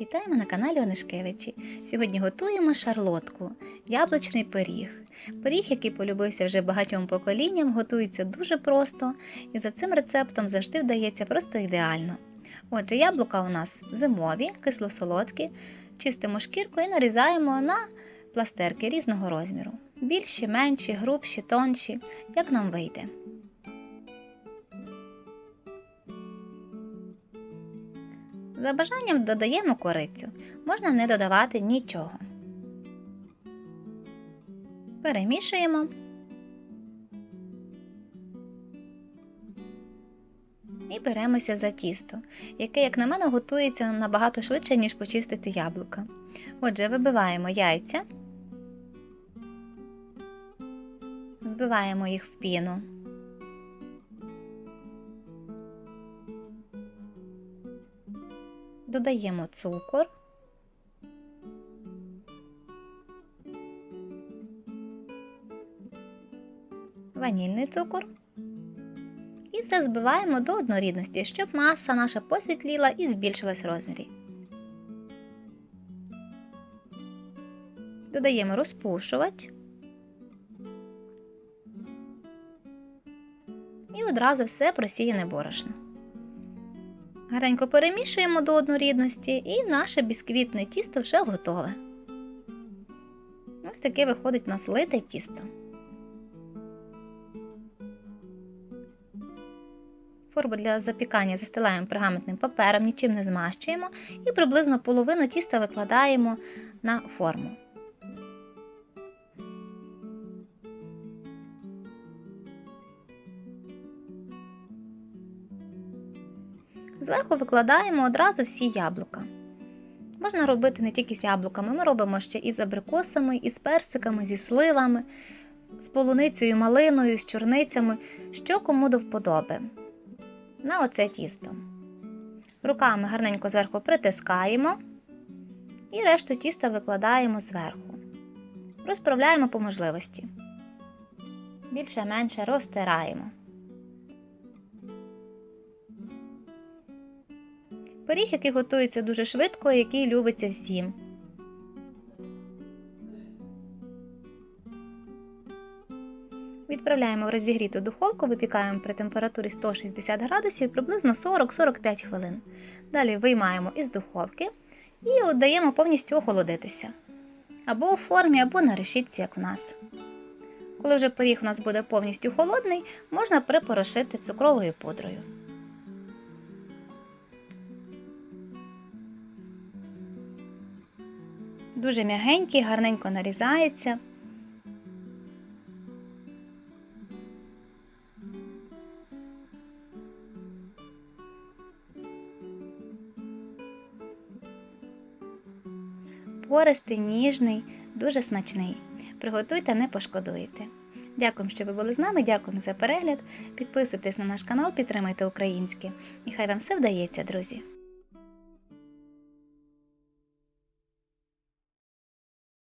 Вітаємо на каналі Онишкевичі. Сьогодні готуємо шарлотку, яблучний пиріг. Пиріг, який полюбився вже багатьом поколінням, готується дуже просто і за цим рецептом завжди вдається просто ідеально. Отже, яблука у нас зимові, кисло-солодкі, чистимо шкірку і нарізаємо на пластерки різного розміру. Більші, менші, грубші, тонші, як нам вийде. За бажанням додаємо корицю. Можна не додавати нічого. Перемішуємо. І беремося за тісто, яке, як на мене, готується набагато швидше, ніж почистити яблука. Отже, вибиваємо яйця, збиваємо їх в піну. Додаємо цукор. Ванільний цукор. І все збиваємо до однорідності, щоб маса наша посвітліла і збільшилась в розмірі. Додаємо розпушувач. І одразу все просіяне борошно. Гарненько перемішуємо до однорідності і наше бісквітне тісто вже готове. Ось таке виходить у нас лите тісто. Форму для запікання застилаємо пергаментним папером, нічим не змащуємо і приблизно половину тіста викладаємо на форму. Зверху викладаємо одразу всі яблука. Можна робити не тільки з яблуками, ми робимо ще і з абрикосами, і з персиками, зі сливами, з полуницею, малиною, з чорницями, що кому до вподоби. На оце тісто. Руками гарненько зверху притискаємо і решту тіста викладаємо зверху. Розправляємо по можливості. Більше-менше розтираємо. Пиріг, який готується дуже швидко і який любиться всім. Відправляємо в розігріту духовку, випікаємо при температурі 160 градусів приблизно 40-45 хвилин. Далі виймаємо із духовки і даємо повністю охолодитися. Або у формі, або на решітці, як в нас. Коли вже пиріг у нас буде повністю холодний, можна припорошити цукровою пудрою. Дуже м'ягенький, гарненько нарізається. Пористий, ніжний, дуже смачний. Приготуйте, не пошкодуєте. Дякую, що ви були з нами, дякую за перегляд. Підписуйтесь на наш канал, підтримуйте українське. І хай вам все вдається, друзі!